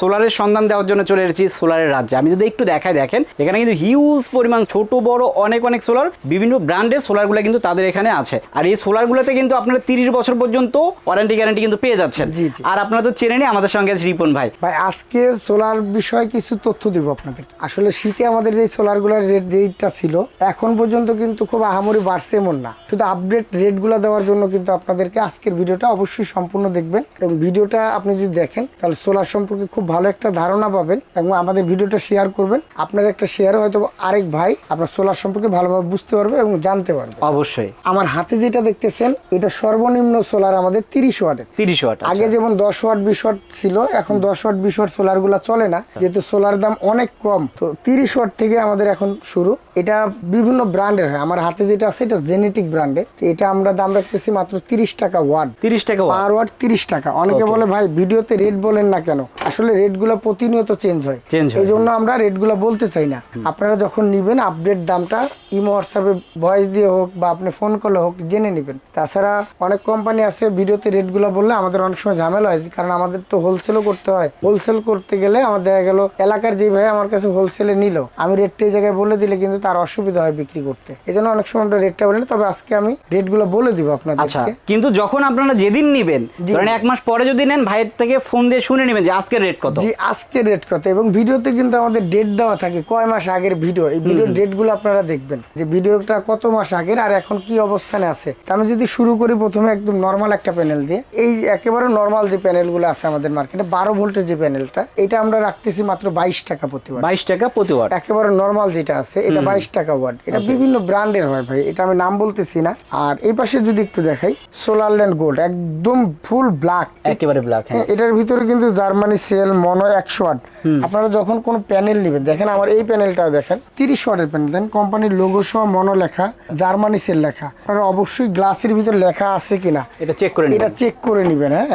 সোলারের সন্ধান দেওয়ার জন্য চলে এসেছি সোলারের রাজ্যে। আমি যদি একটু দেখাই দেখেন এখানে কিন্তু হিউজ পরিমাণ ছোট বড় অনেক অনেক সোলার বিভিন্ন ব্র্যান্ডের সোলারগুলো কিন্তু তাদের এখানে আছে। আর এই সোলারগুলোতে কিন্তু আপনারা তিরিশ বছর পর্যন্ত ওয়ারেন্টি গ্যারান্টি কিন্তু পেয়ে যাচ্ছেন। আর আপনারা তো চেনেনই আমাদের সঙ্গে আছে রিপন ভাই। ভাই আজকে সোলার বিষয়ে কিছু তথ্য দিব আপনাদের। আসলে শীতে আমাদের যে সোলারগুলোর রেট যেইটা ছিল এখন পর্যন্ত কিন্তু খুব আহামরি বাড়ছে এমন না। শুধু আপডেট রেটগুলো দেওয়ার জন্য কিন্তু আপনাদেরকে আজকের ভিডিওটা অবশ্যই সম্পূর্ণ দেখবেন। এবং ভিডিওটা আপনি যদি দেখেন তাহলে সোলার সম্পর্কে খুব ভালো একটা ধারণা পাবেন এবং আমাদের ভিডিওটা শেয়ার করবেন। আপনার একটা শেয়ার হয়তো আরেক ভাই আপনার সোলার সম্পর্কে ভালোভাবে বুঝতে পারবে এবং জানতে পারবে। অবশ্যই। আমার হাতে যেটা দেখতেছেন এটা সর্বনিম্ন সোলার আমাদের তিরিশ ওয়াটের তিরিশ ওয়াট আগে যেমন দশ ওয়াট বিশ ওয়াট ছিল এখন দশ ওয়াট বিশ ওয়াট সোলারগুলা চলে না। যেহেতু সোলার দাম অনেক কম তো তিরিশ ওয়াট থেকে আমাদের এখন শুরু। এটা বিভিন্ন ব্র্যান্ডের হয়। আমার হাতে যেটা আছে এটা জেনেটিক ব্র্যান্ডের। এটা আমরা দাম রাখতেছি মাত্র তিরিশ টাকা ওয়াট তিরিশ টাকা। পার ওয়াট তিরিশ টাকা। অনেকে বলে ভাই ভিডিওতে রেট বলেন না কেন? আসলে রেটগুলো প্রতিনিয়ত চেঞ্জ হয়। হয়, এই জন্য আমরা রেটগুলো বলতে চাই না। আপনারা যখন নিবেন আপডেট দামটা ইমো হোয়াটসঅ্যাপে ভয়েস দিয়ে হোক বা আপনি ফোন করলে হোক জেনে নেবেন। তাছাড়া অনেক কোম্পানি আছে ভিডিওতে রেটগুলো বললে আমাদের অনেক সময় ঝামেলা হয় কারণ আমাদের তো হোলসেলও করতে হয়। হোলসেল করতে গেলে আমার দেখা গেল এলাকার যে ভাই আমার কাছে হোলসেলে নিল আমি রেটটা এই জায়গায় বলে দিলে কিন্তু তার অসুবিধা হয় বিক্রি করতে। এই জন্য অনেক সময় আমরা রেটটা বলি তবে আজকে আমি রেটগুলো বলে দিব আপনাদের আচ্ছা কিন্তু যখন আপনারা যেদিন নিবেন ধরেন এক মাস পরে যদি নেন ভাইয়ের থেকে ফোন দিয়ে শুনে নেবেন যে রেট কত? জি আজকে রেট কত? এবং ভিডিওতে কিন্তু আমাদের ডেট দেওয়া থাকে কয় মাস আগের ভিডিও এই ভিডিওর ডেটগুলো আপনারা দেখবেন যে ভিডিওটা কত মাস আগের আর এখন কি অবস্থানে আছে। আমি যদি শুরু করি প্রথমে একদম নর্মাল একটা প্যানেল দিয়ে। এই একেবারে নর্মাল যে প্যানেলগুলো আছে আমাদের মার্কেটে বারো ভোল্টের যে প্যানেলটা এটা আমরা রাখতেছি মাত্র বাইশ টাকা প্রতি। বাইশ টাকা প্রতি ওয়াট একেবারে নর্মাল যেটা আছে এটা বাইশ টাকা ওয়াট এটা বিভিন্ন ব্র্যান্ডের হয় ভাই এটা আমি নাম বলতেছি না। আর এই পাশে যদি একটু দেখাই সোলার ল্যান্ড গোল্ড একদম ফুল ব্ল্যাক একেবারে ব্ল্যাক এটার ভিতরে কিন্তু জার্মানি সেল মনো একশো ওয়াট আপনারা যখন কোনো প্যানেল নেবেন দেখেন আমার এই প্যানেলটাও দেখেন তিরিশ ওয়াটের প্যানেল দেন কোম্পানির লোগো সহ মনো লেখা জার্মানি সেল লেখা। আপনারা অবশ্যই গ্লাসের ভিতরে লেখা আছে কিনা এটা চেক করে এটা চেক করে নেবেন হ্যাঁ।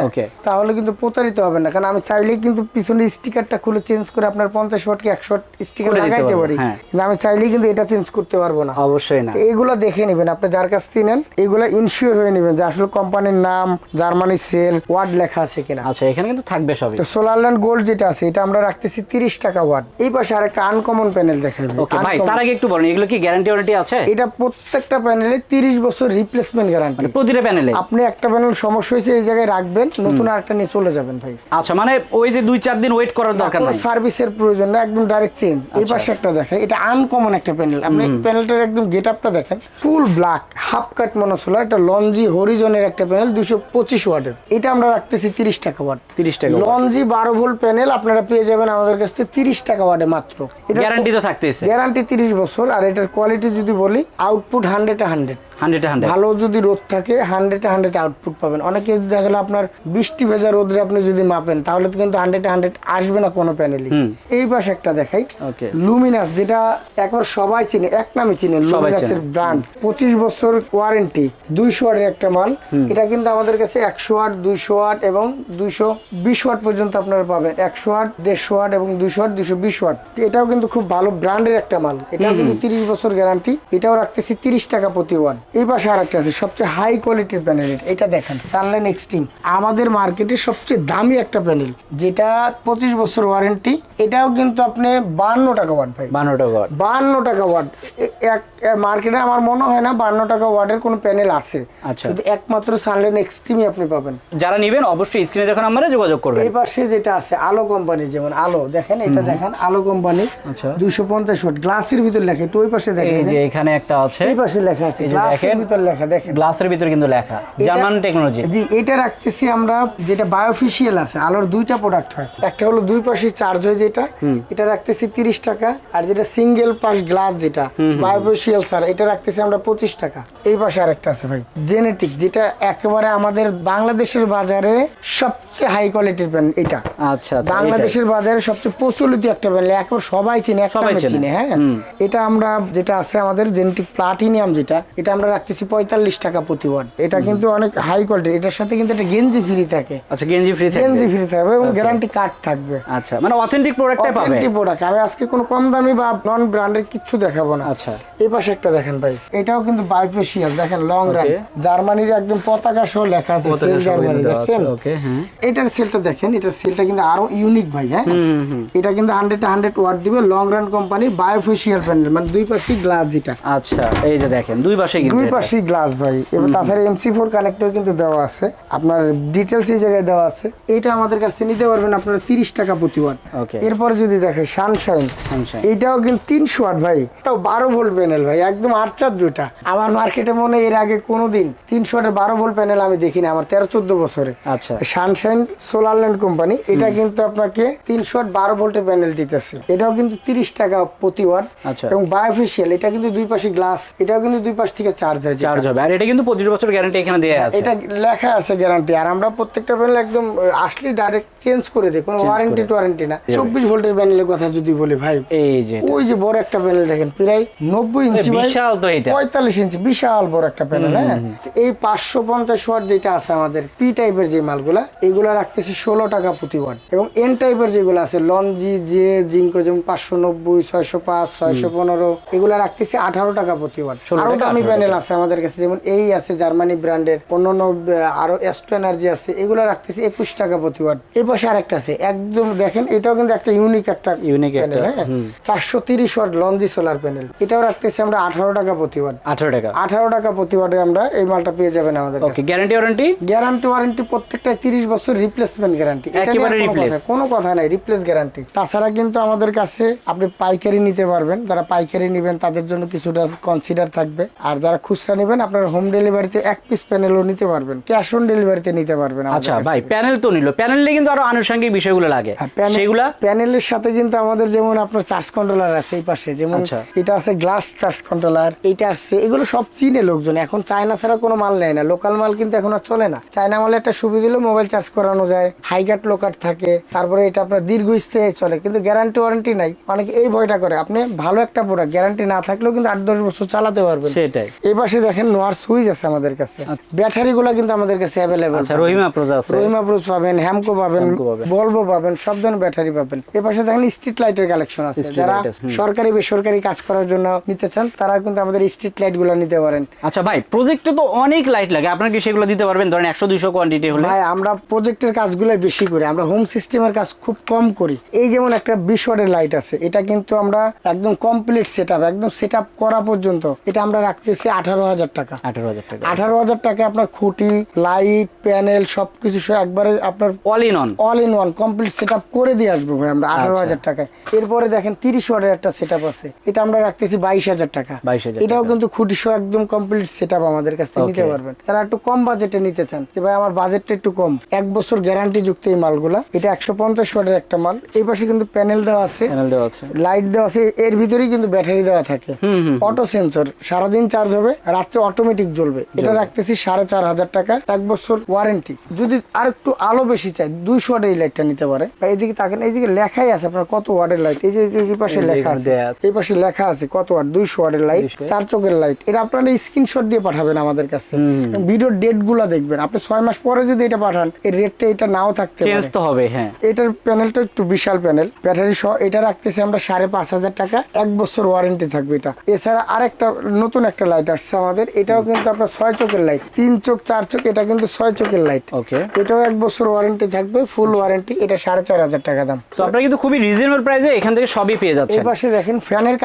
তাহলে কিন্তু প্রতারিত হবে না কারণ আমি চাইলেই কিন্তু পিছনে স্টিকারটা খুলে চেঞ্জ করে আপনার পঞ্চাশ ওয়াট কি একশো স্টিকার লাগাইতে পারি। হ্যাঁ। কিন্তু আমি চাইলেই কিন্তু এটা চেঞ্জ করতে পারব না। অবশ্যই না। তো এইগুলো দেখে নেবেন আপনি যার কাছ থেকে নেন এগুলো ইনশিওর হয়ে নেবেন যে আসলে কোম্পানির নাম জার্মানি সেল ওয়ার্ড লেখা আছে কিনা। আচ্ছা এখানে কিন্তু থাকবে সবই। তো সোলারল্যান্ড গোল্ড যেটা আছে এটা আমরা রাখতেছি তিরিশ টাকা ওয়াট এই পাশে আরেকটা আনকমন প্যানেল দেখাবে ওকে ভাই তার আগে একটু বলুন এগুলো কি গ্যারান্টি ওয়ারেন্টি আছে? এটা প্রত্যেকটা প্যানেলে তিরিশ বছর রিপ্লেসমেন্ট গ্যারান্টি মানে প্রতিটা প্যানেলে আপনি একটা প্যানেল সমস্যা হয়েছে এই জায়গায় রাখবেন নতুন আরেকটা নিয়ে চলে যাবেন ভাই। আচ্ছা মানে ওই যে দুই চার দিন ওয়েট করার দরকার নাই? সার্ভিসের প্রয়োজন না একদম ডাইরেক্ট চেঞ্জ এই পাশে একটা দেখেন এটা আনকমন একটা প্যানেল আপনি প্যানেলটার একদম গেট আপটা দেখেন ফুল ব্ল্যাক হাফ কাট মনোসোলার এটা লঞ্জি হরিজনের একটা প্যানেল দুশো পঁচিশ ওয়াটের এটা আমরা রাখতেছি তিরিশ টাকা ওয়াট 30 টাকা। লঞ্জি বারো ভোল্ট প্যানেল আপনারা পেয়ে যাবেন আমাদের কাছ থেকে তিরিশ টাকা ওয়াটে মাত্র। গ্যারান্টি তো থাকতেছে গ্যারান্টি তিরিশ বছর আর এটার কোয়ালিটি যদি বলি output hundred hundred hundred hundred. ভালো যদি রোদ থাকে হান্ড্রেড হান্ড্রেড আউটপুট পাবেন। অনেকে দেখা গেলো আপনার বৃষ্টি ভেজা রোদে আপনি যদি মাপেন তাহলে তো কিন্তু হান্ড্রেড হান্ড্রেড আসবে না কোনো প্যানেলই এই পাশে একটা দেখাই। লুমিনাস যেটা একবার সবাই চিনে এক নামে চিনে লুমিনাসের ব্র্যান্ড পঁচিশ বছর ওয়ারেন্টি দুইশো ওয়াটের একটা মাল। এটা কিন্তু আমাদের কাছে একশো ওয়াট দুইশো ওয়াট এবং দুইশো বিশ ওয়াট পর্যন্ত আপনারা পাবেন। একশো ওয়াট দেড়শো ওয়াট এবং দুইশো ওয়াট দুইশো বিশ ওয়াট এটাও কিন্তু খুব ভালো ব্র্যান্ডের একটা মাল। এটাও কিন্তু তিরিশ বছর গ্যারান্টি এটাও রাখতেছি তিরিশ টাকা প্রতি ওয়াট এই পাশে আছে সবচেয়ে হাই কোয়ালিটির প্যানেল এটা। দেখেন সানলাইন এক্সট্রিম আমাদের মার্কেটে সবচেয়ে দামি একটা প্যানেল যেটা পঁচিশ বছর ওয়ারেন্টি এটাও কিন্তু আপনি বান্ন টাকা ওয়াট ভাই। বান্ন টাকা watt। বান্ন টাকা ওয়াট এক মার্কেটে আমার মনে হয় না বান্ন টাকা ওয়াটের কোনো প্যানেল আছে। আচ্ছা। একমাত্র সানলাইন এক্সট্রিমই আপনি পাবেন। যারা নিবেন অবশ্যই স্ক্রিনে যখন আমরা যোগাযোগ করবেন। এই পাশে যেটা আছে আলো কোম্পানি যেমন আলো দেখেন এটা দেখেন আলো কোম্পানি আচ্ছা। দুইশো পঞ্চাশ ওয়াট গ্লাসের ভিতর লেখা তো ওই পাশে দেখেন। এই যে এখানে একটা আছে। এই পাশে লেখা আছে গ্লাসের ভিতর লেখা দেখেন। গ্লাসের ভিতরে কিন্তু লেখা। জার্মান টেকনোলজি জি এটা রাখতেছি আমরা যেটা বায়োফিশিয়াল আছে আলোর দুইটা প্রোডাক্ট হয়। একটা হলো দুই পাশে চার্জ হয় যেটা এটা রাখতেছি তিরিশ টাকা আর যেটা সিঙ্গেল পাশ গ্লাস যেটা বায়োফিশিয়াল স্যার এটা রাখতেছি আমরা পঁচিশ টাকা। এই পাশে আরেকটা আছে ভাই জেনেটিক যেটা একেবারে আমাদের বাংলাদেশের বাজারে সবচেয়ে হাই কোয়ালিটির প্যান এটা। আচ্ছা আচ্ছা বাংলাদেশের বাজারে সবচেয়ে প্রচলিত একটা প্যানেল একবার সবাই চিনে একটা। চিনে। হ্যাঁ? এটা আমরা যেটা আছে আমাদের জেনেটিক প্লাটিনিয়াম যেটা এটা আমরা আমরা রাখতেছি পঁয়তাল্লিশ টাকা প্রতি ওয়াট এটা কিন্তু অনেক হাই কোয়ালিটি এটার সাথে কিন্তু একটা গেঞ্জি ফ্রি থাকে। আচ্ছা গেঞ্জি ফ্রি থাকবে। গেঞ্জি ফ্রি থাকবে এবং গ্যারান্টি কার্ড থাকবে। আচ্ছা মানে অথেন্টিক প্রোডাক্টটাই পাবে? অথেন্টিক প্রোডাক্ট আমি আজকে কোনো কম দামি বা নন ব্র্যান্ডের কিচ্ছু দেখাবো না। আচ্ছা। এই পাশে একটা দেখেন ভাই এটাও কিন্তু বাইফেশিয়াল দেখেন লং রান জার্মানির একদম পতাকা সহ লেখা আছে সেল জার্মানি দেখছেন? ওকে হ্যাঁ। এটার সেলটা দেখেন এটার সেলটা কিন্তু আরও ইউনিক ভাই হ্যাঁ? এটা কিন্তু হান্ড্রেড হান্ড্রেড ওয়াট দিবে long run company bifacial panel মানে দুই পাশে গ্লাস যেটা। আচ্ছা এই যে দেখেন দুই পাশে কিন্তু দুই পাশেই গ্লাস ভাই। এবার তাছাড়া এমসি ফোর কানেক্টর কিন্তু দেওয়া আছে। আপনার ডিটেলস এই জায়গায় দেওয়া আছে। এটা আমাদের কাছ থেকে নিতে পারবেন আপনারা তিরিশ টাকা প্রতি ওয়াট. এরপরে যদি দেখে সানশাইন। এইটাও কিন্তু তিনশো ওয়াট ভাই। এটাও বারো ভোল্ট প্যানেল ভাই একদম আমার মার্কেটে মনে এর আগে কোনোদিন তিনশো ওয়াটের বারো ভোল্ট প্যানেল আমি দেখিনি আমার তেরো চোদ্দ বছরে। আচ্ছা। সানশাইন সোলার ল্যান্ড কোম্পানি এটা কিন্তু আপনাকে তিনশো ওয়াট বারো ভোল্টের প্যানেল দিতেছে। এটাও কিন্তু তিরিশ টাকা প্রতি ওয়াট আচ্ছা। এবং বায়োফিশিয়াল এটা কিন্তু দুই পাশে গ্লাস এটাও কিন্তু দুই পাশ থেকে চার্জ হয় চার্জ হবে। আর এটা কিন্তু পঁচিশ বছর গ্যারান্টি এখানে দেওয়া আছে। এটা লেখা আছে গ্যারান্টি আর আমরা প্রত্যেকটা প্যানেল একদম আসলে ডাইরেক্ট চেঞ্জ করে দিই কোনো ওয়ারেন্টি ওয়ারেন্টি না। চব্বিশ ভোল্টের প্যানেলের কথা যদি বলি ভাই এই যে ওই যে বড় একটা প্যানেল দেখেন প্রায় নব্বই ইঞ্চি বিশাল তো এটা। পঁয়তাল্লিশ ইঞ্চি বিশাল বড় একটা প্যানেল হ্যাঁ? এই পাঁচশো পঞ্চাশ ওয়াট যেটা আছে আমাদের পি টাইপের যে মালগুলা এগুলো রাখতেছি ষোলো টাকা প্রতি ওয়াট এবং এন টাইপের যেগুলো আছে লঞ্জি যে জিঙ্কো যেমন পাঁচশো নব্বই ছয়শো পাঁচ ছয়শো পনেরো এগুলো রাখতেছি আঠারো টাকা প্রতি ওয়াট 16 আরও দামি 18 প্যানেল আছে আমাদের কাছে যেমন এই আছে জার্মানি ব্র্যান্ডের অন্যান্য আহ, আরও এস্টো এনার্জি আছে এগুলো রাখতেছি একুশ টাকা প্রতি ওয়াট। এই পাশে আরেকটা আছে একদম দেখেন এটাও কিন্তু একটা ইউনিক একটা একটা, প্যানেল হ্যাঁ? চারশো তিরিশ ওয়াট লঞ্জি সোলার প্যানেল এটাও রাখতেছি আমরা আঠারো টাকা প্রতি ওয়াট। আঠারো টাকা। আঠারো টাকা প্রতি ওয়াটে আমরা এই মালটা পেয়ে যাবেন আমাদের okay guarantee warranty guarantee warranty প্রত্যেকটা তিরিশ বছর রিপ্লেসমেন্ট গ্যারান্টি একেবারে। কোনো কথা নাই রিপ্লেস গ্যারান্টি তাছাড়া কিন্তু আমাদের কাছে আপনি পাইকারি নিতে পারবেন যারা পাইকারি নেবেন তাদের জন্য কিছুটা কনসিডার থাকবে। আর যারা খুচরা নেবেন আপনার হোম ডেলিভারিতে এক পিস প্যানেলও নিতে পারবেন। ক্যাশ অন ডেলিভারিতে নিতে পারবেন আচ্ছা ভাই প্যানেল তো নিল। প্যানেল কিন্তু আরও আনুষঙ্গিক বিষয়গুলো লাগে। হ্যাঁ, সেগুলা? প্যানেলের সাথে কিন্তু আমাদের যেমন আপনার চার্জ কন্ট্রোলার আছে এই পাশে যেমন আচ্ছা। এটা আছে গ্লাস চার্জ কন্ট্রোলার এটা আছে এগুলো সব চিনে লোকজন। এখন চায়না ছাড়া কোনো মাল নেয় না। লোকাল মাল কিন্তু এখন আর চলে না। চায়না মালে একটা সুবিধা হলো মোবাইল চার্জ করানো যায় হাইগাট লোকার থাকে তারপরে এটা আপনার দীর্ঘস্থায়ী চলে কিন্তু গ্যারান্টি ওয়ারেন্টি নাই। অনেকে এই ভয়টা করে। আপনি ভালো একটা প্রোডাক্ট গ্যারান্টি না থাকলেও কিন্তু আট দশ বছর চালাতে পারবেন। সেটাই। এই পাশে দেখেন নোয়ার সুইচ আছে আমাদের কাছে। ব্যাটারি গুলো কিন্তু আমাদের কাছে অ্যাভেলেবেল আচ্ছা রহিমা প্রজা আছে। রহিমা ব্রুস পাবেন হ্যামকো পাবেন বলব পাবেন। সব ধরনের ব্যাটারি পাবেন। এ পাশে দেখেন স্ট্রিট লাইটের কালেকশন আছে। যারা আছে। সরকারি বেসরকারি কাজ করার জন্য নিতে চান তারা কিন্তু আমাদের স্ট্রিট লাইটগুলো নিতে পারেন। আচ্ছা ভাই প্রজেক্টে তো অনেক লাইট লাগে। আপনার কি সেগুলো দিতে পারবেন? ধরেন একশো দুইশো কোয়ান্টিটি হলে। ভাই আমরা প্রজেক্টের কাজগুলো বেশি করি। আমরা হোম সিস্টেমের কাজ খুব কম করি। এই যেমন একটা বিশ ওয়াটের লাইট আছে এটা কিন্তু আমরা একদম কমপ্লিট সেট একদম সেট করা পর্যন্ত এটা আমরা রাখতেছি আঠারো হাজার টাকা। আঠারো হাজার টাকা। আঠারো হাজার টাকা আপনার খুঁটি লাইট প্যানেল সবকিছু সহ একবারে আপনার all in on all in one complete set করে দিয়ে আসব ভাই আমরা আঠারো আচ্ছা। হাজার টাকায়। এরপরে দেখেন তিরিশ ওয়াটের একটা সেট আছে। এটা আমরা রাখতেছি বাইশ হাজার টাকা। 22,000 এটাও কিন্তু খুঁটি সহ একদম কমপ্লিট সেট আমাদের কাছ থেকে নিতে পারবেন। তারা একটু কম বাজেটে নিতে চান। যে ভাই আমার বাজেটটা একটু কম। এক বছর গ্যারান্টি যুক্ত এই মালগুলা। এটা একশো পঞ্চাশ ওয়াটের একটা মাল। এই পাশে কিন্তু প্যানেল দেওয়া আছে। প্যানেল দেওয়া আছে। লাইট দেওয়া আছে। এর ভিতরেই কিন্তু ব্যাটারি দেওয়া থাকে। অটো সেন্সর সারাদিন চার্জ হবে। রাত্রে অটোমেটিক জ্বলবে। এটা রাখতেছি সাড়ে চার হাজার টাকা এক বছর ওয়ারেন্টি যদি আর একটু আলো বেশি চাই দুইশো ওয়াটের এই লাইটটা নিতে পারে। এইদিকে তাকেন এইদিকে লেখাই আছে আপনার কত ওয়াটের লাইট এই যে এই পাশে লেখা আছে। এই পাশে লেখা আছে কত ওয়াট দুইশো ওয়াটের লাইট চার চোখের লাইট এটা আপনারা স্ক্রিনশট দিয়ে পাঠাবেন আমাদের কাছে। ভিডিওর ডেটগুলা দেখবেন। আপনি ছয় মাস পরে যদি এটা পাঠান এর রেটটা এটা নাও থাকতে চেঞ্জ তো হবে হ্যাঁ। এটার প্যানেলটা একটু বিশাল প্যানেল ব্যাটারি সহ এটা রাখতেছি আমরা সাড়ে পাঁচ হাজার টাকা এক বছর ওয়ারেন্টি থাকবে এটা। এছাড়া আরেকটা নতুন একটা লাইট আসছে আমাদের এটাও কিন্তু আপনার ছয় চোখের লাইট তিন চোখ চার চোখ এটা কিন্তু ছয় চোখের লাইট ওকে এটাও এক বছর ওয়ারেন্টি থাকবে ফুল ওয়ারেন্টি এটা সাড়ে চার হাজার টাকা দাম। তো আপনারা কিন্তু খুবই রিজনেবল প্রাইসে এখান থেকে সবই পেয়ে এই যাচ্ছেন পাশে দেখেন ফ্যানের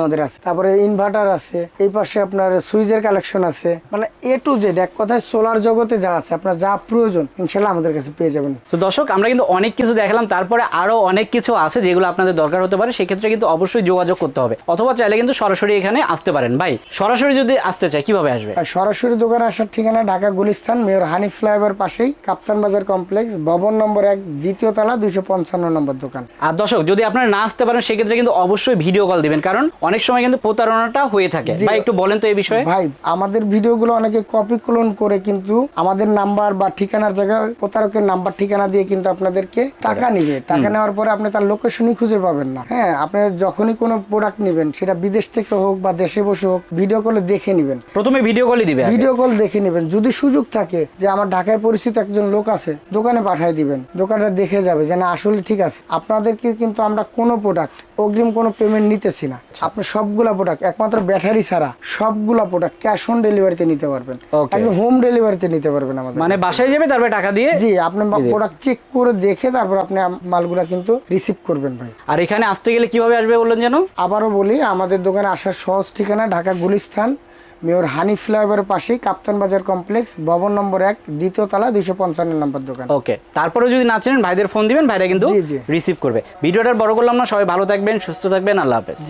আমাদের আছে। তারপরে ইনভার্টার আছে। এই পাশে আপনার সুইচের কালেকশন আছে। মানে এ টু জেড এক কথায় সোলার জগতে যা আছে আপনার যা প্রয়োজন ইনশাল্লাহ আমাদের কাছে পেয়ে যাবেন। তো দর্শক আমরা কিন্তু অনেক কিছু দেখালাম তারপরে আরও অনেক কিছু আছে যেগুলো আপনাদের দরকার হতে পারে সেক্ষেত্রে কিন্তু অবশ্যই যোগাযোগ করতে হবে। অথবা চাইলে কিন্তু সরাসরি এখানে আসতে পারেন। ভাই সরাসরি যদি আসতে চাই কীভাবে আসবে? সরাসরি দোকানে আসার ঠিকানা ঢাকা গুলিস্তান মেয়র হানিফ ফ্লাইওভার পাশেই কাপ্তান বাজার কমপ্লেক্স ভবন নম্বর এক দ্বিতীয় তলা দুইশো পঞ্চান্ন নম্বর দোকান। আর দর্শক যদি আপনারা না আসতে পারেন সেক্ষেত্রে কিন্তু অবশ্যই ভিডিও কল দিবেন কারণ অনেক সময় কিন্তু প্রতারণাটা হয়ে থাকে। ভাই একটু বলেন তো এই বিষয়ে। ভাই আমাদের ভিডিওগুলো অনেকে কপি ক্লোন করে কিন্তু আমাদের নাম্বার বা ঠিকানার জায়গায় প্রতারকের নাম্বার ঠিকানা দিয়ে কিন্তু আপনাদেরকে টাকা নিবে। টাকা নেওয়ার পরে আপনি তার লোকেশনই খুঁজে পাবেন না। হ্যাঁ আপনি যখনই কোনো প্রোডাক্ট নেবেন সেটা বিদেশ থেকে হোক বা দেশে বসে হোক ভিডিও কলে দেখে নেবেন। প্রথমে ভিডিও কলই দিবে আগে। ভিডিও কল দেখে নেবেন। যদি সুযোগ থাকে যে আমার ঢাকায় পরিচিত একজন লোক আছে দোকানে পাঠিয়ে দিবেন। দোকানটা দেখে যাবে যে না আসলে ঠিক আছে। আপনাদেরকে কিন্তু আমরা কোনো প্রোডাক্ট অগ্রিম কোনো পেমেন্ট নিতেছি না। আপনি সবগুলা প্রোডাক্ট একমাত্র ব্যাটারি ছাড়া সবগুলা প্রোডাক্ট ক্যাশ অন ডেলিভারিতে নিতে পারবেন. একদম হোম ডেলিভারিতে নিতে পারবেন আমাদের মানে বাসায় যাবে তারপরে টাকা দিয়ে? জি আপনি প্রোডাক্ট চেক করে দেখে তারপর আপনি মালগুলা কিন্তু রিসিভ করবেন ভাই। আর এখানে আসতে গেলে কীভাবে আসবে বললেন যেন? আবারও বলি আমাদের দোকানে আসার সহজ ঠিকানা ঢাকা গুলিস্তান মেয়র হানি ফ্লাইওভারের পাশেই কাপ্তান বাজার কমপ্লেক্স ভবন নম্বর এক দ্বিতীয় তলা দুইশো পঞ্চান্ন নম্বর দোকান। ওকে তারপরে যদি না চেনেন ভাইদের ফোন দিবেন ভাইরা কিন্তু। রিসিভ করবে। ভিডিওটা বড় করলাম না সবাই ভালো থাকবেন সুস্থ থাকবেন আল্লাহ হাফেজ।